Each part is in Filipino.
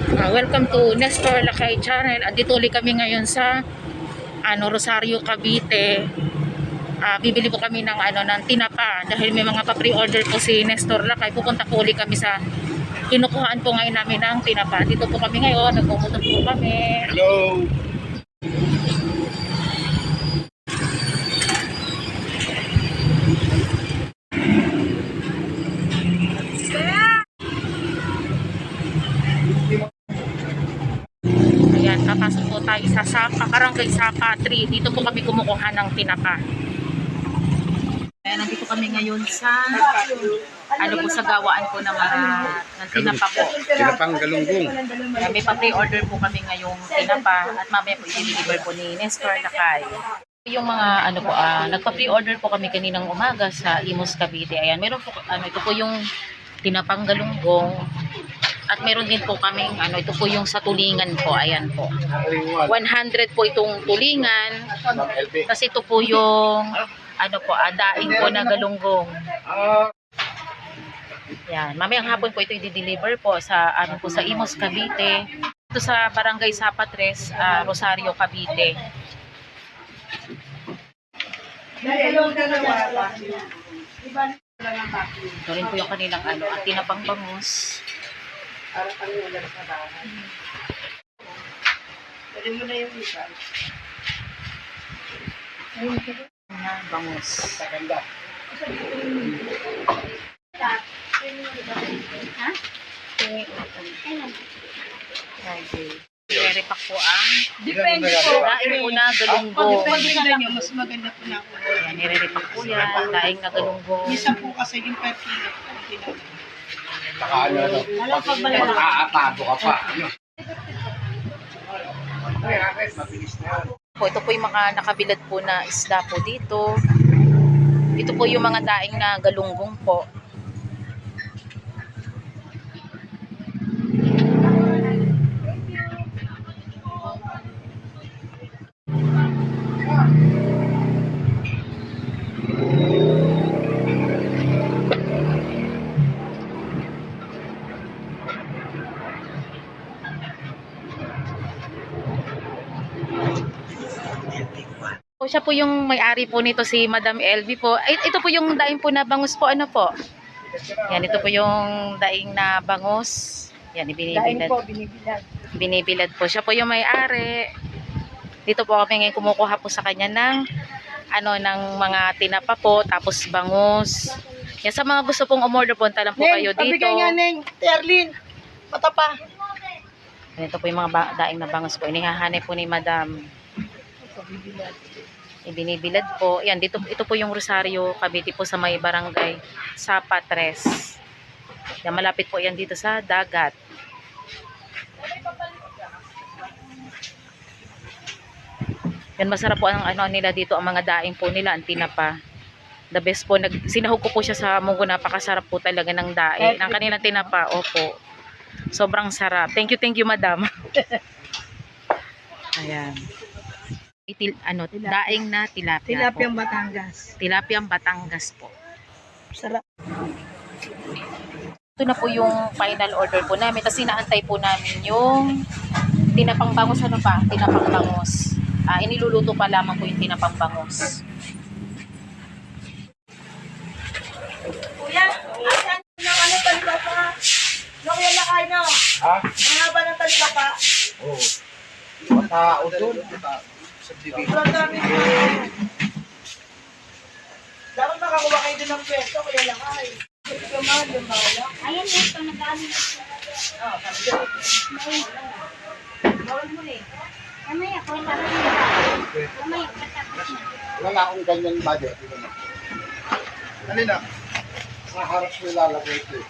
Ah, welcome to Nestor Lakay Channel. At dito ulit kami ngayon sa ano Rosario Cavite. Ah, bibili po kami ng ano ng tinapa dahil may mga pa-pre-order po si Nestor Lakay. Pupunta po ulit kami sa kinukuhaan po ngayon namin ng tinapa. Dito po kami ngayon, nagmumotor po kami. Hello. Ayan, papasok po tayo sa Sapa, Barangay Sapa 3. Dito po kami kumukuha ng tinapa. Ayan, nandito kami ngayon sa ano po sa gawaan po ng mga ng tinapa po. Tinapang galunggong. Kaya may pa-pre-order po kami ngayong tinapa at mamaya po i-deliver po ni Nestor Lakay. Yung mga ano po, ah, nagpa-pre-order po kami kaninang umaga sa Imus Cavite. Ayan, meron po, ano, ito po yung tinapang galunggong. At meron din po kaming, ano, ito po yung sa tulingan po. Ayan po. 100 po itong tulingan. Kasi ito po yung, ano po, ah, daing po na galunggong. Yan, mamayang hapon po ito i-deliver po sa ano po sa Imos Cavite. Ito sa Barangay Sapatres, ah, Rosario Cavite. Ito rin po yung kanilang ano, at tinapang bangus. Na bangus. Okay. Very pa po ang Depende po. daing po na galunggo. Depende sa inyo, mas maganda po na ako. Ayan, nire-repack po yan. Daing na galunggo. Minsan po kasi yung per kilo. Baka ano, ano, pag aatado ka pa. Ano? Mabilis na. Po, ito po yung mga nakabilad po na isda po dito. Ito po yung mga daing na galunggong po. Po, siya po yung may-ari po nito si Madam LV po. Ito po yung daing po na bangus po. Ano po? Yan, ito po yung daing na bangus. Yan, Daing ibinibilad. po, binibilag. Binibilad po. Siya po yung may-ari. Dito po kami ngayon kumukuha po sa kanya ng ano ng mga tinapa po, tapos bangus. Yan sa mga gusto pong umorder punta lang po kayo Neng, dito. pabigay nga, Neng. Terlin. Mata pa. Ito po yung mga daing na bangus po. Inihahanay po ni Madam. Ibinibilad po. Yan, dito, ito po yung Rosario Cavite po sa may barangay sa Patres. Yan, malapit po yan dito sa dagat. Yan, masarap po ang ano nila dito, ang mga daing po nila, ang tinapa. The best po, nag, sinahog ko po siya sa munggo, napakasarap po talaga ng daing. Ng kanilang tinapa, opo. Sobrang sarap. Thank you, thank you, madam. Ayan. Itil, ano, daing na tilapia Tilapiyang po. Batangas. Tilapiang Batangas po. Sarap. Ito na po yung final order po namin. Tapos inaantay po namin yung tinapang bangus. Ano pa? Tinapang bangus. Ah, iniluluto pa lamang po yung tinapang bangus. Kuya, asan yung ano talipapa? No, kuya lakay no. Ha? Ang haba ng talipapa. Oo. Mga tao doon. Sobrang dami. Dapat makakuha kayo din ng pwesto, kuya lakay. Yung mahal, yung bawala. Ayan ito, nag-ano na siya. Ah, sabi ko. Bawal mo eh. Mamaya, kung tara na Mamaya, patapos na. Wala akong ganyan budget. Dali na. Sa harap ko ilalagay ito. eh.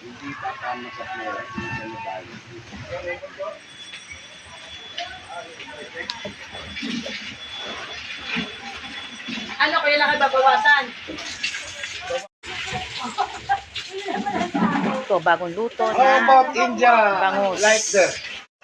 Hindi pa tama sa pera. Hindi na budget. Ano, kuya lakay babawasan? Ito, bagong luto na about India? bangus. Like this.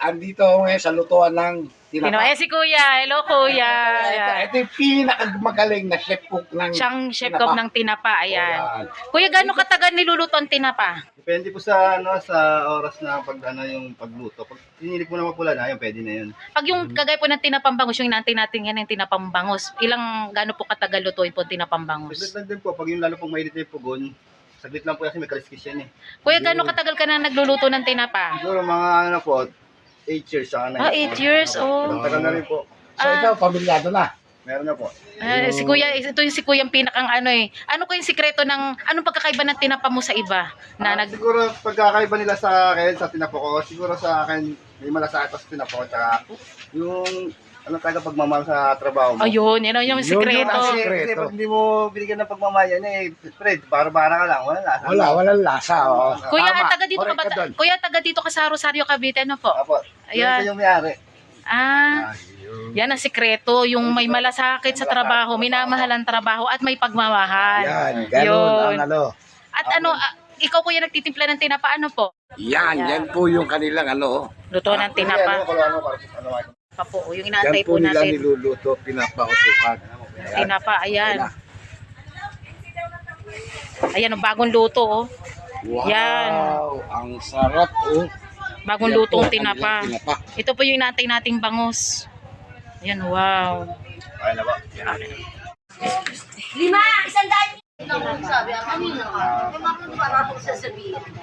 Andito ako ngayon sa lutuan ng Tinapa. Eh, si Kuya. Hello, Kuya. Ito, ito yung pinakamagaling na chef cook ng... Siyang chef cook ng tinapa. Ayan. Ayan. Kuya, gaano katagal niluluto ang tinapa? Depende po sa ano sa oras na pag ano yung pagluto. Pag pinilit mo na mapula na, yun pwede na yun. Pag yung kagaya po ng tinapang bangus, yung inaantay natin yan yung tinapang bangus, ilang gaano po katagal lutuin po ang tinapang Saglit bangus? lang din po, pag yung lalo pong mainit na yung pugon, saglit lang po kasi may kaliskis yan eh. Kuya, gaano katagal ka na nagluluto ng tinapa? Siguro mga ano po, 8 years saka na. Ah, 8 years, oh. Ang tagal na rin po. So ikaw, pamilyado na. Meron na po. Ah, si Kuya, ito yung si Kuya yung pinakang ano eh. Ano ko yung sikreto ng, anong pagkakaiba ng tinapa mo sa iba? Na Ah, nag, siguro pagkakaiba nila sa akin, sa tinapo ko, siguro sa akin, may malasakit pa sa tinapo ko, tsaka yung ano talaga pagmamahal sa trabaho mo. ayun, yun yung Yun yung sikreto. Kasi, Sikreto. kasi pag hindi mo binigyan ng pagmamahal yan, eh, Fred, bara-bara ka lang, wala lasa. Wala, walang lasa. Oh. Kuya, Tama, taga dito ka ba? correct doon. Kuya, taga dito ka sa Rosario, Cavite, ano po? Apo, Ayan. yan yung mayari. Ah, yan ang sikreto, yung may malasakit sa trabaho, minamahal ang trabaho at may pagmamahal. Yan, ganun Yun. ang ano. At ano, ah, ikaw kuya nagtitimpla ng tinapa, ano po? Yan, yan po yung kanilang ano. Luto ng Ano, tinapa. ano, ano, ano, ano, Pa po, yung Yan inaantay po po nila natin. niluluto, pinapausukan. Tinapa, ayan. Ayan, ang bagong luto, oh. Wow, Yan. ang sarap oh. Bagong Yan po lutong ang tinapa. tinapa. Ito po yung inaantay nating bangus. Ayan, wow. Ay na ba? Lima! Isang daan! Sabi ang kanina ka. Yung mga parang sasabihin. Wala